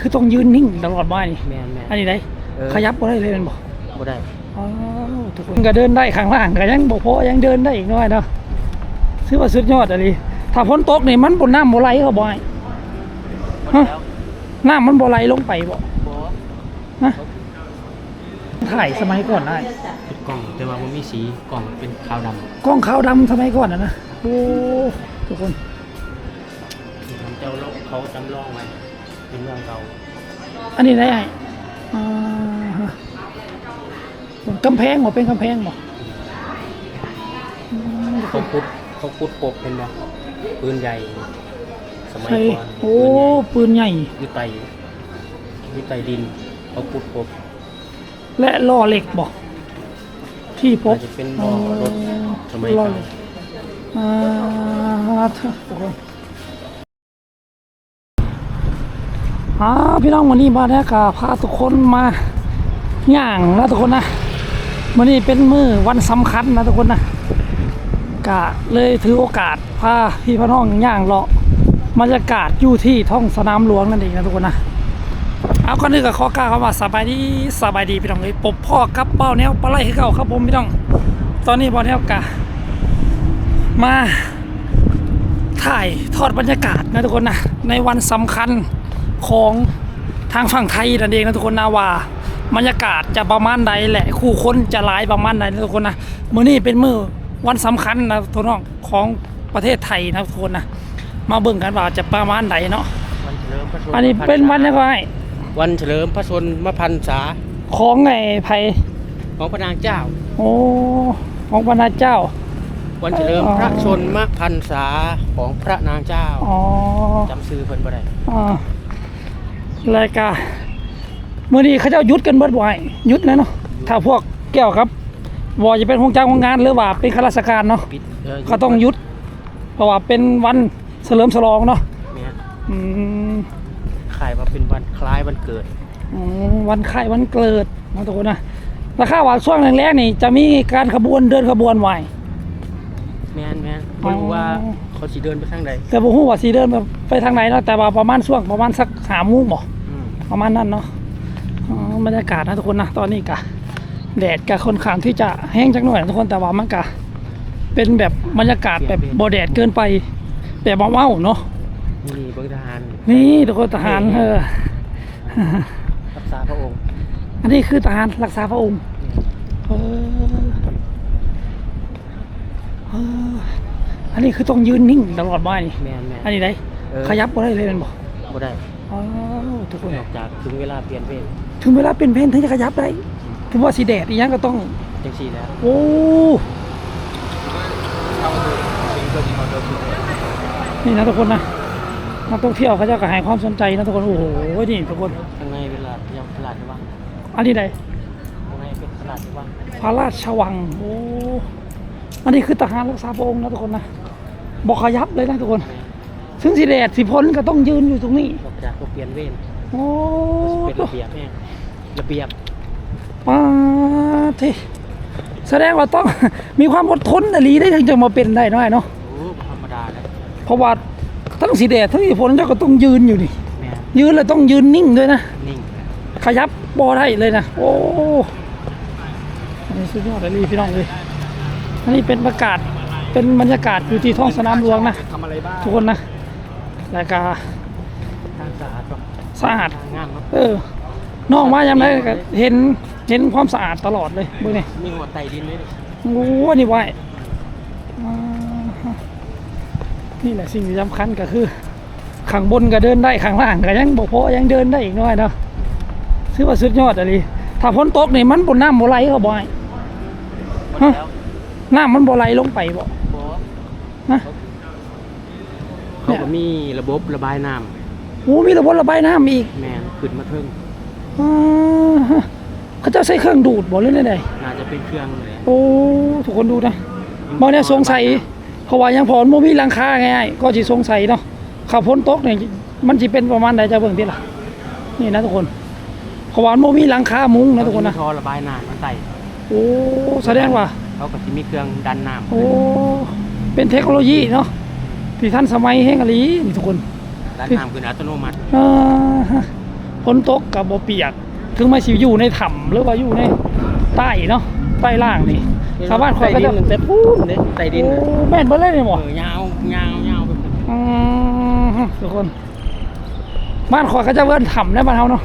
คือต้องยืนนิ่งตลอดบ่ายนี่แมนแมนอันนี้ได้เออขยับบ่ได้เลยแมันบ่บ่ได้อ๋อทุกคนก็เดินได้ข้างล่างก็ยังบ่พอยังเดินได้อีกหน้อยเนาะถือว่าสุดยอดอะดิถ้าฝนตกนี่มันบ่น้ำบ่ไหลเขาบ่อยหมดฮะแล้วน้ำมันบ่ไหลลงไปบ่บ่นะถ่ายสมัยก่อนได้เป็นกล่องแต่ว่ามันมีสีกล่องเป็นขาวดำกล้องขาวดำสมัยก่อนอะนะโอ้ทุกคนมันเจ้าโลกเขาจำลองไว้ เป็นเมืองเก่าอันนี้ได้ไงอ่าฮะกำแพงบ่เป็นกำแพงบ่อืมเขาพุดเขาพุดปกเป็นบ่ปืนใหญ่ สมัยใช่ก่อนโอ้ปืนใหญ่อยู่ไตอยู่ไตดินเขาพุดปกและล้อเหล็กบ่ที่พบอาจจะเป็นล้อรถสมัยล้อเก่าเหล็กอ่าทุกคน อ่าพี่น้องวันนี้มาแล้วก็พาทุกคนมาย่างนะทุกคนนะวันนี้เป็นมือวันสำคัญนะทุกคนนะกะเลยถือโอกาสพาพี่พี่น้องย่างเลาะบรรยากาศอยู่ที่ท้องสนามหลวงนั่นเองนะทุกคนนะเอาก่อนอื่นก็ขอกล่าวคำว่าสบายดีสบายดีพี่น้องเลยปบพ่อกับเป้าแนวปลาไหลให้เก่าครับผมพี่น้อง ตอนนี้บอลแนวกะมาถ่ายทอดบรรยากาศนะทุกคนนะในวันสำคัญ ของทางฝั่งไทยนั่นเองนะทุกคนนะว่าบรรยากาศจะประมาณใดแหละคู่คนจะหลายประมาณใดนะทุกคนนะมื้อนี้เป็นมื้อวันสำคัญนะทุกน้องของประเทศไทยนะทุกคนนะมาเบิ่งกันว่าจะประมาณใดเนาะวันเฉลิมพระชนอันนี้เป็นวันยังไงวันเฉลิมพระชนมพรรษาของไงไผของพระนางเจ้า โอ้ของพระนาเจ้า วันเฉลิมอ๋อพระชนมพรรษาของพระนางเจ้าอ๋อจำซื้อเพิ่นบ่ได้อ่า รายการมื่อนี้เขาเจ้าหยุดกันเบิดบ่อยหยุดนะเนาะถ้าพวกแก้วครับวอจะเป็นของจ้างของงานหรือว่าเป็นข้าราชการเนาะปิดเก็ต้องหยุด เพราะว่าเป็นวันเฉลิมฉลองเนาะแม่นอืมขายว่าเป็นวันคล้ายวันเกิดอืมวันคล้ายวันเกิดนะทุกคนนะราคาว่าช่วงแรกๆนี่จะมีการขบวนเดินขบวนไหวแม่นแม่นบ่รู้ว่า เขาสิเดินไปทางใดแต่บ่ฮู้ว่าสิเดินไปทางไหนเนาะแต่ว่าประมาณช่วงประมาณสักหาโมุ้งบ่อืมประมาณนั้นเนาะอ๋อบรรยากาศนะทุกคนนะตอนนี้กะแดดกะค่อนข้างที่จะแห้งจักหน่อยนะทุกคนแต่ว่ามันกะเป็นแบบบรรยากาศแบบบ่แดดเกินไปแบบเบาๆเนาะนี่เบิ่งทหารนี่ทุกคนทหารเออรักษาพระองค์ อันนี้คือทหารรักษาพระองค์เออเอออันนี้คือต้องยืนนิ่งตลอดบ่ายนี่แม่นแม่น อันนี้ได้เออ ขยับบ่ได้เลยแมันบ่บ่ได้อ๋อทุกคนนอกจากถึงเวลาเปลี่ยนเวรถึงเวลาเป็นเพนถึงจะขยับได้ถึงว่าสีแดดอีหยังก็ต้อง จังซี่แล้วโอ้นี่นะทุกคนนะนักท่องเที่ยวเขาจะก็ให้ความสนใจนะทุกคนโอ้โหนี่ทุกคนข้างในเวลายังตลาดวังอันนี้ใดข้างในเป็นตลาดวังพระราชวังโอ้อันนี้คือทหารรักษาพระองค์นะทุกคนนะ บอกขยับเลยนะทุกคน ซึ่งสีแดดสีพ้นก็ต้องยืนอยู่ตรงนี้นอกจากเขาเปลี่ยนเวรโอ้เป็นระเบียบแม่งระเบียบปาทีแสดงว่าต้องมีความอดทนอหลีได้ถึงจะมาเป็นได้น้อยเนาะโอ้บ่ธรรมดาเลยเพราะว่าทั้งสีแดดทั้งสีฝนเจ้าก็ต้องยืนอยู่นี่แม่นยืนแล้วต้องยืนนิ่งด้วยนะนิ่งขยับบ่ได้เลยนะโอ้อันนี้สุดยอดเลยพี่น้องเลยอันนี้เป็นประกาศ เป็นบรรยากาศอยู่ที่ท้องสนามหลวงนะทำอะไรบ้างทุกคนนะรายการทางสะอาดป่ะสะอาดทางงามเนาะเออน้องมายังไงก็เห็นเห็นความสะอาดตลอดเลยเบิ่งนี่มีหัวไตดินเลยดิโอ้โหนี่ไว้อ่าฮะนี่แหละสิ่งที่สำคัญก็คือข้างบนก็เดินได้ข้างล่างก็ยังบ่พอยังเดินได้อีกน้อยเนาะถือว่าสุดยอดอะลีถ้าฝนตกนี่มันบนน้ำบ่ไหลเขาบ่อยหมดแล้วน้ำมันบ่ไหลลงไปบ่ บ่นะเขาก็มีระบบระบายน้โอ้มีระบบระบายน้ำอีกำแม่นขึ้นมาเทิงอ่าฮะเขาเจะใช้เครื่องดูดบ่หรือไดน่าจะเป็นเครื่องเลยโอ้ทุกคนดูนะบ่เนี่ยสงสัยเพราะว่ายังพอมันบ่มีหลังคาง่ายๆก็สิสงสัยเนาะข้าวฝนตกนี่มันสิเป็นประมาณใดจะเบิ่งติล่ะ นี่นะทุกคนเพราะว่ามันบ่มีหลังคามุงนะทุกคนนะเขาจมีท่อระบายน้ำมาใส่โอ้แสดงว่า เขาก็จะมีเครื่องดันน้ำโอ้ เป็นเทคโนโลยีเนาะที่ทันสมัยแห่งอหลีนี่ทุกคนดันน้ำขึ้นอัตโนมัติอ่าฮะฝนตกกับบ่เปียก ถึงมาสิอยู่ในถ้ำหรือว่าอยู่ในใต้เนาะใต้ล่างนี่ชาวบ้านคอยก็ใต้จะดินแต่พูดเนี่ยใต้ดินโอ้น่ะแม่นเบ่เลยนี่บ่เออยาวยาวยาวไปหมดอืมทุกคน บ้านคอยก็จะเวิ้นถ้ำได้บ้านเฮาเนาะ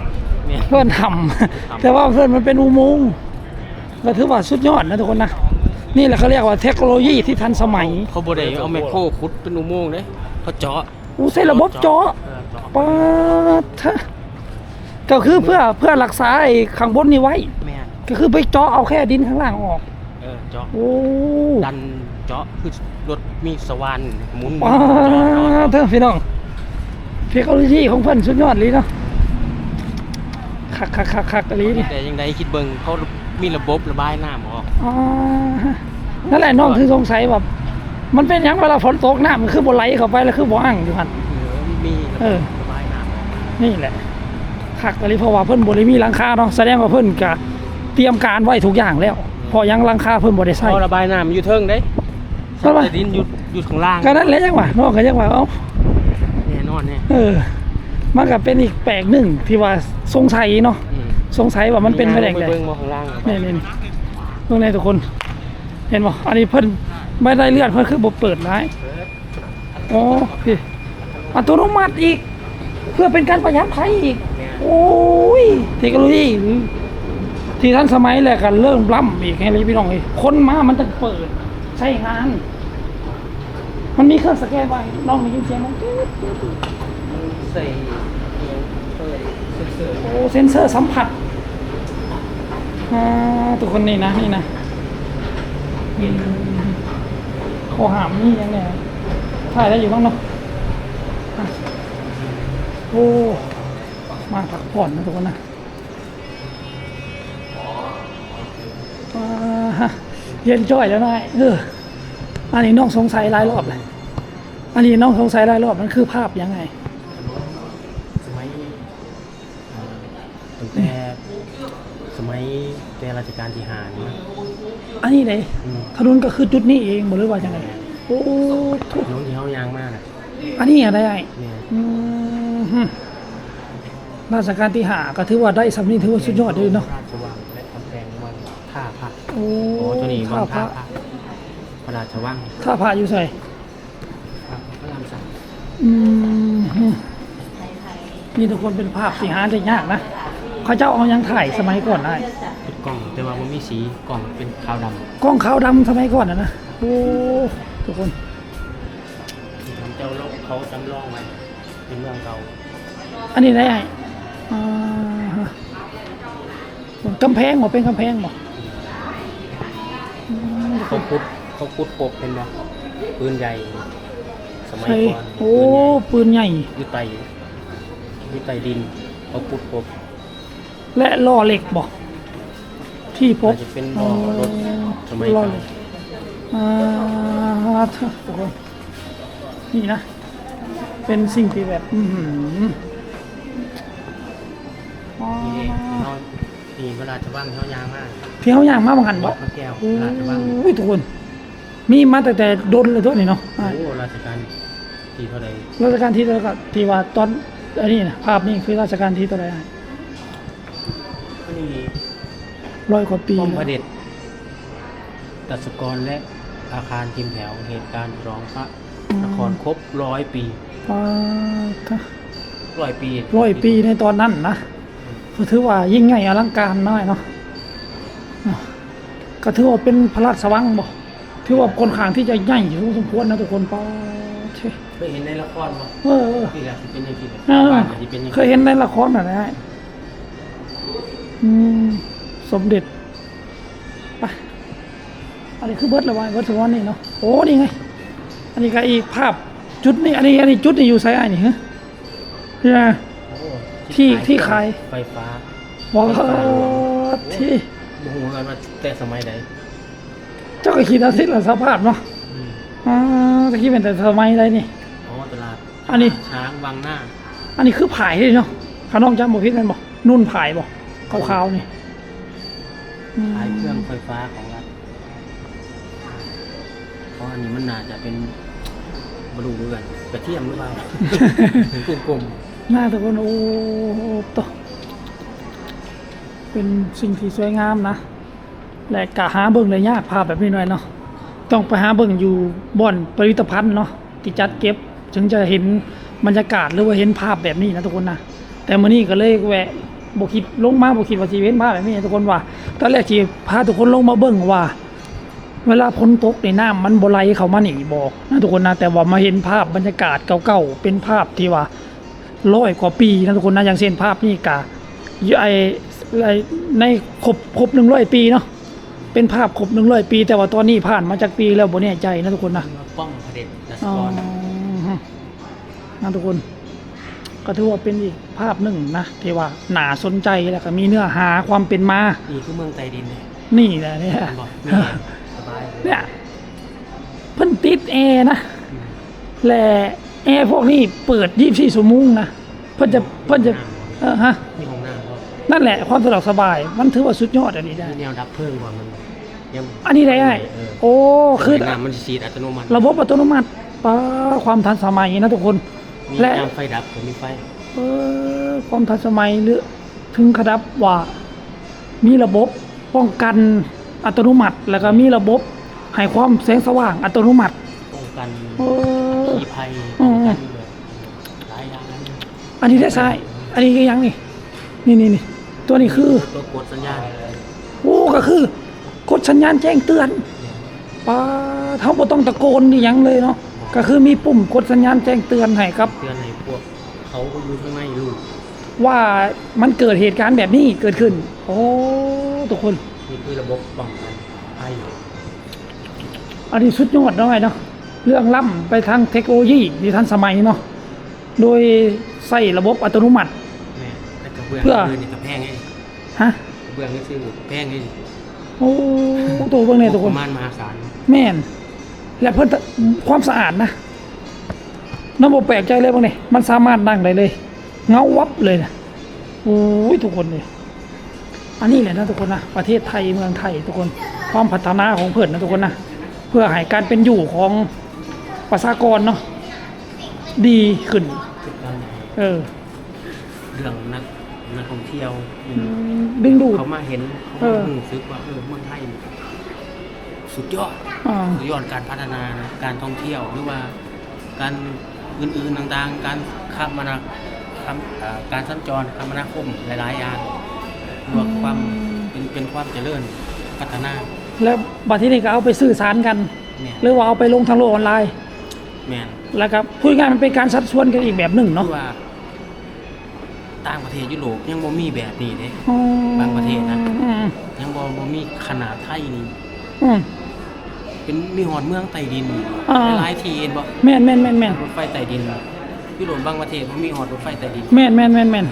เนี่ย เพื่อนทำแต่ว่าเพื่อนมันเป็นอุโมงค์ก็ถือว่าสุดยอดนะทุกคนนะ นี่แหละเขาเรียกว่าเทคโนโลยีที่ทันสมัยเขาบ่ได้เอาแมคโครขุดเป็นอุโมงค์เด้เขาเจาะอู้ใช้ระบบเจาะเออเจาะปาดทะก็คือเพื่อเพื่อรักษาไอ้ข้างบนนี้ไว้ แม่นก็คือไปเจาะเอาแค่ดินข้างล่างออก เออเจาะโอ้ดันเจาะคือรถมีสว่านหมุนปาเจาะเจาะดเจาะเถอะพี่น้องเทคโนโลยีของเพื่อนสุดยอดเลยเนาะคักคักคักคักอะไรนี่แต่ยังไงคิดเบิ่งเขา มีระบบระบายน้ำออกอ่านั่นแหละน้องคือสงสัยแบบ มันเป็นหยังเวลาฝนตกน้ำมันคือบ่ไหลเข้าไปแล้วคือบ่อ่างอยู่หันเออมีเออระบายน้ำออกนี่แหละคักอะไรเพราะว่าเพิ่นบ่ได้มีหลังคาเนาะแสดงว่าเพิ่นก็เตรียมการไว้ทุกอย่างแล้วเพอยังหลังคาเพิ่นบ่ได้ใช้เขาระบายน้ำอยู่เทิงเด้ใช่ปะใต้ดินอยู่อยู่ข้างล่างก็นั่นแหละจังหวะน้องก็จังหวะเอ้าแน่นอนเนี่ยเออมันก็เป็นอีกแปลกหนึ่งที่ว่าสงสัยเนาะอืม สงสัยว่ามันเป็นไปได้ไปไงเบิ่งมาข้างล่างนี่นี่นี่ตรงนี้ทุกคน เห็นบ่อันนี้เพิ่นไม่ได้เลื่อนเพิ่นคือบ่เปิดร้ายอ๋อพี่อัตโนมัติอีก เพื่อเป็นการประหยัดไฟอีก โอ้ยเทคโนโลยีที่ทันสมัยแหละกันเริ่มล้ำอีกให้เลยพี่น้องเอ้ยคนมามันจะเปิดใช้งาน มันมีเครื่องสแกนไว้น้องมียินเสียงมันตึ๊ดใส่เอียงเปิดเสื้อ โอ้เซนเซอร์สัมผัสอ่าทุกคนนี่นะนี่นะอืมข้อหามนี่ยังไงถ่ายได้อยู่บ้างเนาะโอ้มาพักผ่อนนะทุกคนนะอ่าฮะเย็นจ้อยแล้วนายเอออันนี้น้องสงสัยหลายรอบเลยอันนี้น้องสงสัยหลายรอบมันคือภาพยังไง แต่ราชการที่ห้านี่นะอันนี้เลยอืมถนนก็คือจุดนี้เองบ่หรือว่ายังไงโอ้ทุกน้องที่เขายางมากน่ะอันนี้อะไรไอ้เนี่ยอืมฮึราชการที่หาก็ถือว่าได้สำนีถือว่าสุดยอดเลยเนาะราชวังและกำแพงวังท่าพระโอ้โอ้ตัวนี้วัท่างพท่าระพระพระราชวังท่าพระอยู่ใส่พระพระรามสามอืมฮึนี่ทุกคนเป็นภาพสีหาได้ยากนะ เขาเจ้าเอายังถ่ายสมัยก่อนได้เป็นกล่องแต่ว่ามันมีสีกล่องเป็นขาวดำกล้องขาวดำสมัยก่อนนะนะโอ้ทุกคนที่ทำเจ้าโลกเขาจำลองไว้เป็นเมืองเก่าอันนี้ได้ไอ้อ่าฮะกำแพงบ่เป็นกำแพงบ่อืมเขาพุดเขาพุดปบเป็นบ่ปืนใหญ่ สมัยใช่ก่อนโอ้ปืนใหญ่อยู่ใต้อยู่ใต้ดินเขาพุดปบ และล้อเหล็กบ่ที่พบอาจจะเป็นล้อรถสมัยล้อเก่าเหล็กอ่าเถอะทุกคนนี่นะ เป็นสิ่งที่แบบ อือหืออ๋อนี่เขานี่เวลาจะว่างเขายางมากที่เขาย่างมาบังหันบบ่อกพระแก้วโอ้เวลาจะว่างยทุกคน มีมาแต่แต่โดนเลยตัวนี้เนาะอ่า โอ้ราชการที่เท่าไรราชการที่เท่าไหร่ก็ที่ว่าตอนอันนี้นะภาพนี้คือราชการที่เท่าไหร่อะ ก็นี่ร้อยกว่าปีป้อมพแล้ระวเด็จตัสกรและอาคารทีมแถวเหตุการณ์ร้องพระนครครบร้อยปีอ่าถ้าร้อยปีร้อยปีในตอนนั้นนะก็ถือว่ายิ่งใหญ่อลังการน้อยเนาะอะก็ถือว่าเป็นพระราชวังบ่ถือว่าค่อนข้างที่จะใหญ่อยู่พอสมควรนะทุกคนป้าเช่เคยเห็นในละครมั้เออเออนี่แหละที่เป็นอย่างที่เออบ้านที่เป็นอย่างเคยเห็นในละครน่ะนะอืม สมเด็จไปอันนี้คือเบิร์ดเลยวะเบิร์ดสวอนนี่เนาะโอ้นี่ไง อันนี้ก็อีกภาพจุดนี่อันนี้อันนี้จุดนี่อยู่ไซไอ้นี่ฮะเนี่ยโอ้ที่ที่ขาย ไฟฟ้าบอกว่าที่โมโหกันว่าแต่สมัยใดเจ้าก็คิดเอาสิละสภาพเนาะอืมอ่าตะกี้เป็นแต่สมัยใดนี่ อ๋อตลาดอันนี้ ช้างวังหน้า อันนี้คือผายเลยเนาะข้างนอกจำบ่พิษแมันบอกนุ่นผายบอก ขาวๆนี่อืมขายเครื่องไฟฟ้าของรัฐเพราะอันนี้มันน่าจะเป็นบรูด้วยกันกระเทียมหรือเปล่ากลุ่มกลุ่มหน้าทุกคนโอ้โตเป็นสิ่งที่สวยงามนะ และกะหาเบิ่งเลยยากภาพแบบนี้หน่อยเนาะต้องไปหาเบิ่งอยู่บ่อนผลิตภัณฑ์เนาะที่จัดเก็บถึงจะเห็นบรรยากาศหรือว่าเห็นภาพแบบนี้นะทุกคนนะแต่มื้อนี้ก็เลยแวะ บ่คิดลงมาบ่คิดว่าสิเห็นภาพแบบนี้นะทุกคนว่าตอนแรกสิพาทุกคนลงมาเบิ่งว่า เวลาฝนตกในน้ำมันบ่ไหลเข้ามานี่บอกนะทุกคนนะแต่ว่ามาเห็นภาพบรรยากาศเก่าๆเป็นภาพที่ว่าร้อยกว่าปีนะทุกคนนะอย่างเช่นภาพนี่กะอยู่ไอไอในครบครบหนึ่งร้อยปีเนาะเป็นภาพครบหนึ่งร้อยปี แต่ว่าตอนนี้ผ่านมาจากปีแล้วบ่แน่ใจนะทุกคนนะป้องเผด็จรัศอ๋อดรนะทุกคน ก็ถือว่าเป็นอีกภาพหนึ่งนะที่ว่าหนาสนใจแล้วก็มีเนื้อหาความเป็นมา นี่คือเมืองใต้ดินเลยนี่แหละเนี่ยบอกมีสบายเนี่ยเพิ่นติดแอร์นะ อืมและแอร์พวกนี้เปิด24ชั่วโมงนะ เพิ่นจะเพิ่นจะเออฮะ มีห้องน้ำก็นั่นแหละความสะดวกสบาย มันถือว่าสุดยอดอันนี้ได้ มีแนวดับเพลิงกว่ามันยังอันนี้ได้ไอ้เออโอ้ คือ น้ำมันจะฉีดอัตโนมัติระบบอัตโนมัติป้าความทันสมัยนะทุกคน มีและน้ำไฟดับผมมีไฟเออความทันสมัยหรือถึงขนาดว่ามีระบบป้องกันอัตโนมัติ แล้วก็มีระบบให้ความแสงสว่างอัตโนมัติป้องกันเออ ขีภัยอืป้องมกันแบบหลายอย่างนะอันนี้ได้ใช่อันนี้ก็ยังนี่นี่นี่นี่ตัวนี้คือ ตัวกดสัญญาณโอ้ก็คือกดสัญญาณแจ้งเตือนป้าเท่าบ่ต้องตะโกนนี่ยังเลยเนาะ ก็คือมีปุ่มกดสัญญาณแจ้งเตือนให้ครับ เตือนให้พวกเขาอยู่ข้างในรู้ว่ามันเกิดเหตุการณ์แบบนี้เกิดขึ้น โอ้ทุกคน นี่คือระบบป้องกันภัยอันนี้สุดยอดเนาะไอ้เนาะเรื่องล้ำไปทางเทคโนโลยีที่ทันสมัยเนาะโดยใส่ระบบอัตโนมัติ แม่แต่กระเบื้องเพื่อคืนนี่ก็แพงไงฮะกระเบื้องนี่ซื้อแพงไงโอ้ตัวเบิ่งเนี่ยทุกคนประมาณมหาศาลแม่น และเพิ่นตะความสะอาดนะน้ำบแปลกใจเลยบางเนี่ยมันสามารถนั่งได้เลย เงาวับเลยนะโอ้ยทุกคนเลยอันนี้แหละนะทุกคนนะประเทศไทยเมืองไทยทุกคนความพัฒนาของเพิ่นนะทุกคนนะเพื่อให้การเป็นอยู่ของประชากรเนาะดีขึ้น เออ เรื่องนักนักท่องเที่ยวอืมดึงดูดเขามาเห็นเอเขาอรู้สึกว่าเออเมืองไทยนี่ สุดยอดอ่าสุดยอดการพัฒนานะการท่องเที่ยวหรือว่าการอื่นๆต่างๆ การคมนาคมเอ่อการสัญจรคมนาคมหลายๆอย่างรวมความเป็นเป็นความเจริญพัฒนาแล้วบัดที่นี่ก็เอาไปสื่อสารกันเนี่ยหรือว่าเอาไปลงทางโลกออนไลน์ แมน แล้วก็พูดง่ายๆมันเป็นการชัดชวนกันอีกแบบหนึ่งเนาะคือว่าต่างประเทศยุโรปยังบ่มีแบบนี้เด้อ๋อบางประเทศนะ อืมยังบ่บ่มีขนาดไทยนี่อืม เป็นมีหอดเมืองใต้ดินอ่า หลายๆที่เห็นบ่แม่นแม่นแม่นแม่นรถไฟใต้ดินยุโรปบางประเทศบ่มีหอดรถไฟใต้ดินแม่นแม่นแม่นแม่น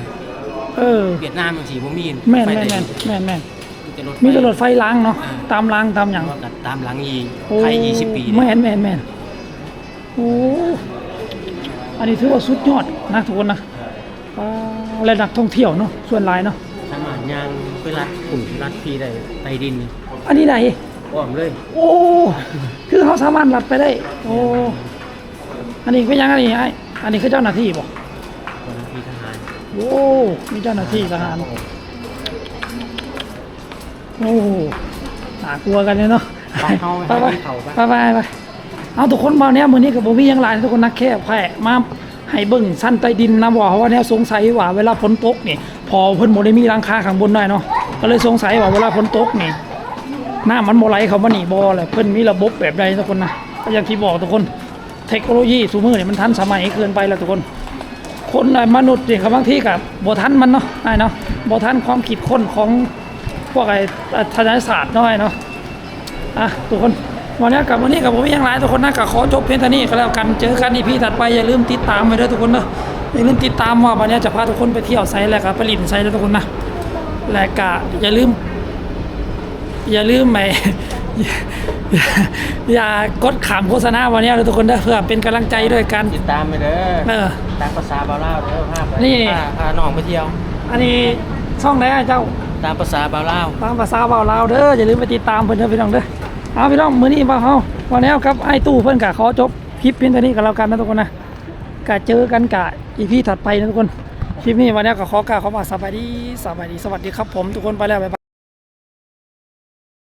เออเวียดนามบางทีบ่มีแม่นรถไฟแม่นใต้แม่ดินนแม่นแม่นมีแต่รถไฟมีแต่รถไฟล้างเนาะตามล้างตามอย่างก็ตามหลังอีโอ้ไทย20 ปีแม่เนี่ยนแม่นแม่นโอ้อันนี้ถือว่าสุดยอดนะทุกคนนะอ่าและนักท่องเที่ยวเนาะส่วนหลายเนาะสามารถย่างไปรัดขุ่นรัดพีได้ใต้ดินนี่อันนี้ไหน อ้อมเลย โอ้ คือเขาสามารถลัดไปได้ โอ้ อันนี้เป็นยังไงไอ้อันนี้คือเจ้าหน้าที่บอกคนมีทหารโอ้ มีเจ้าหน้าที่ทหาร โอ้น่ากลัวกันเลยเนาะไปเข้าไปไปไปให้เขาไปไปไปไปเอาทุกคนมาเนี้ยมือนี้กับผมมีอยังหลายทุกคนนักแค่แผ่มาให้เบิ่งสั้นใต้ดินนะว่าเพราะว่าเนี้ยสงสัยว่าเวลาฝนตกนี่ พอเพิ่นโมได้มีหลังคาข้างบนหน่อยเนาะก็เลยสงสัยว่าเวลาฝนตกนี่ หน้ามันโมไลเขามาหนีบอเลยเพิ่นมีระบบแบบใดทุกคนนะก็อย่างที่บอกทุกคน เทคโนโลยีสูมือเนี่ยมันทันสมัยเกินไปแล้วทุกคน คนมนุษย์เนี่ยบางที่กับบ่ทันมันเนาะไอ้เนาะบ่ทันความคิดค้นของพวกไอ้ทางศาสตร์นาะไอ้เนาะอะทุกคนวันนี้กับวันนี้กับผมมีอย่างไรทุกคนนะก็ขอจบเพียงเท่านี้ก็แล้วกันเจอกันอีพีถัดไปอย่าลืมติดตามไปด้วยทุกคนเนาะอย่าลืมติดตามว่าวันนี้จะพาทุกคนไปเที่ยวไซแล้วก็ไปลินไซแล้วทุกคนนะและก็อย่าลืม อย่าลืมไปอย่าอย่าอย่ากดขามโฆษณาวันนี้ทุกคนเด้อเพื่อเป็นกำลังใจด้วยกันติดตามไปเด้อเออตามภาษาบาวลาวเด้อภาพไปนี่พาพาน้องไปเที่ยว อันนี้ช่องไหนอะเจ้าตามภาษาบาวลาวตามภาษาเบาลาวเด้ออย่าลืมไปติดตามเพิ่นเด้อพี่น้องเด้อเอาพี่น้องมื้อนี้บ่าเฮาวันนี้ครับไอ้ตู้เพิ่นก็ขอจบคลิปเพียงเท่านี้ก็แล้วกันนะทุกคนนะก็เจอกันกะอีพีถัดไปนะทุกคนคลิปนี้วันนี้ก็ขอกล่าวคำว่าสบายดีสบายดีสวัสดีครับผมทุกคนไปแล้วบ๊ายบาย